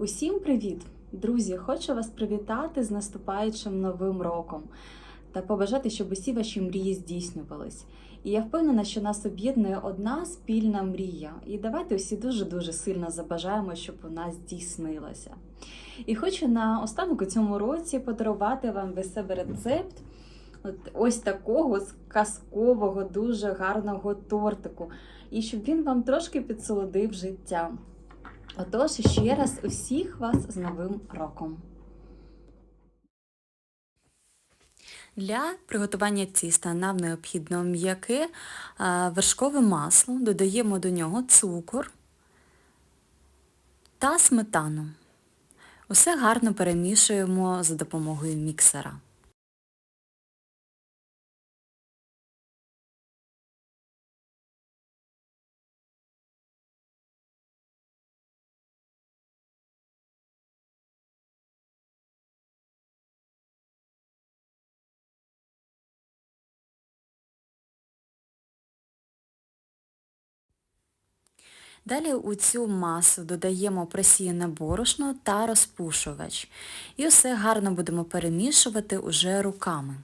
Усім привіт! Друзі! Хочу вас привітати з наступаючим новим роком та побажати, щоб усі ваші мрії здійснювались. І я впевнена, що нас об'єднує одна спільна мрія. І давайте усі дуже-дуже сильно забажаємо, щоб вона здійснилася. І хочу на останок у цьому році подарувати вам від себе рецепт от ось такого казкового, дуже гарного тортику. І щоб він вам трошки підсолодив життя. Отож, ще раз усіх вас з Новим роком! Для приготування тіста нам необхідно м'яке вершкове масло, додаємо до нього цукор та сметану. Усе гарно перемішуємо за допомогою міксера. Далі у цю масу додаємо просіяне борошно та розпушувач. І все гарно будемо перемішувати уже руками.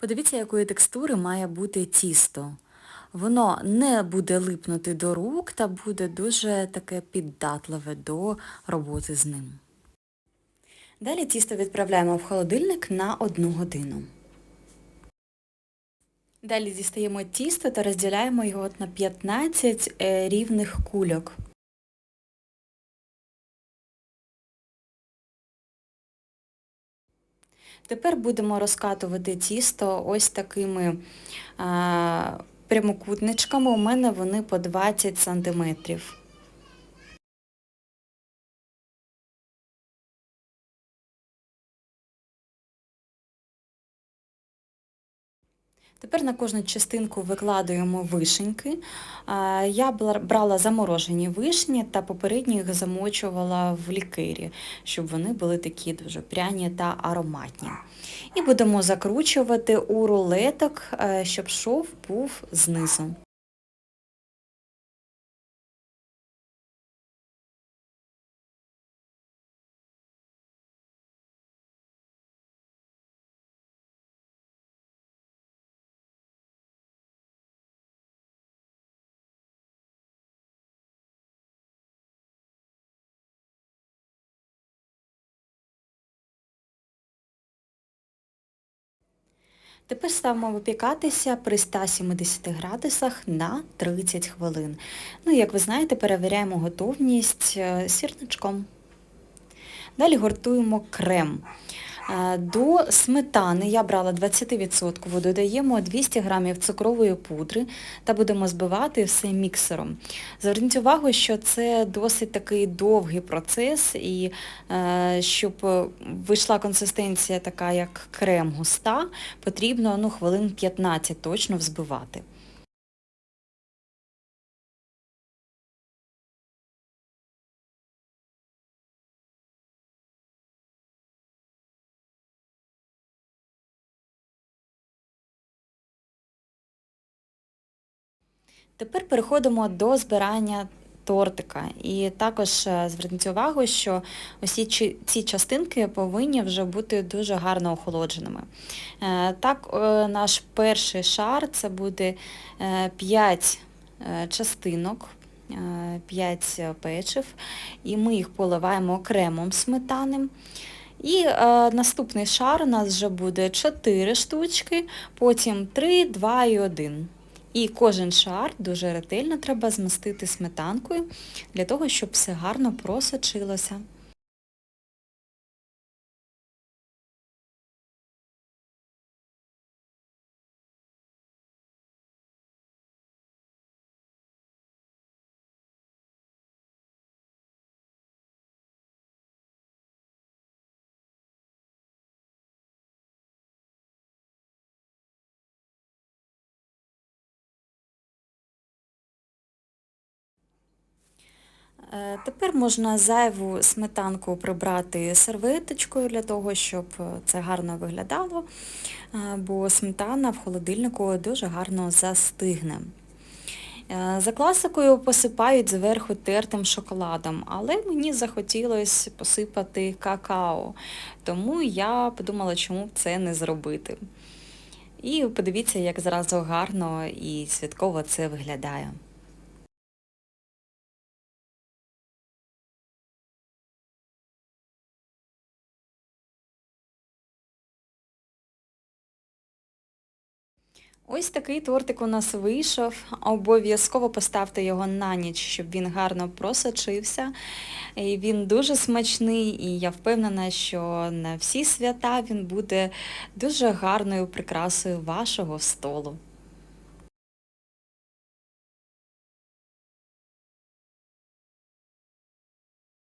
Подивіться, якої текстури має бути тісто. Воно не буде липнути до рук та буде дуже таке піддатливе до роботи з ним. Далі тісто відправляємо в холодильник на 1 годину. Далі дістаємо тісто та розділяємо його на 15 рівних кульок. Тепер будемо розкатувати тісто ось такими прямокутничками. У мене вони по 20 сантиметрів. Тепер на кожну частинку викладуємо вишеньки. Я брала заморожені вишні та попередньо їх замочувала в лікирі, щоб вони були такі дуже пряні та ароматні. І будемо закручувати у рулеток, е, щоб шов був знизу. Тепер ставимо випікатися при 170 градусах на 30 хвилин. Ну, як ви знаєте, перевіряємо готовність е, сірничком. Далі гортуємо крем. Е, до сметани я брала 20%, додаємо 200 г цукрової пудри та будемо збивати все міксером. Зверніть увагу, що це досить такий довгий процес і е, щоб вийшла консистенція така, як крем густа, потрібно ну, хвилин 15 точно взбивати. Тепер переходимо до збирання тортика. І також е, зверніть увагу, що усі ці частинки повинні вже бути дуже гарно охолодженими. Е, так, е, наш перший шар це буде 5 частинок. 5 печив, і ми їх поливаємо кремом сметаним. І е, наступний шар у нас вже буде 4 штучки, потім 3, 2 і 1. І кожен шар дуже ретельно треба змастити сметанкою, для того, щоб все гарно просочилося. Тепер можна зайву сметанку прибрати серветочкою для того, щоб е, це гарно виглядало, е, бо сметана в холодильнику дуже гарно застигне. Е, За класикою посипають зверху тертим шоколадом, але мені захотілося посипати какао, тому я подумала, чому б це не зробити. І подивіться, як зразу гарно і святково це виглядає. Ось такий тортик у нас вийшов. Обов'язково поставте його на ніч, щоб він гарно просочився. І він дуже смачний, і я впевнена, що на всі свята він буде дуже гарною прикрасою вашого столу.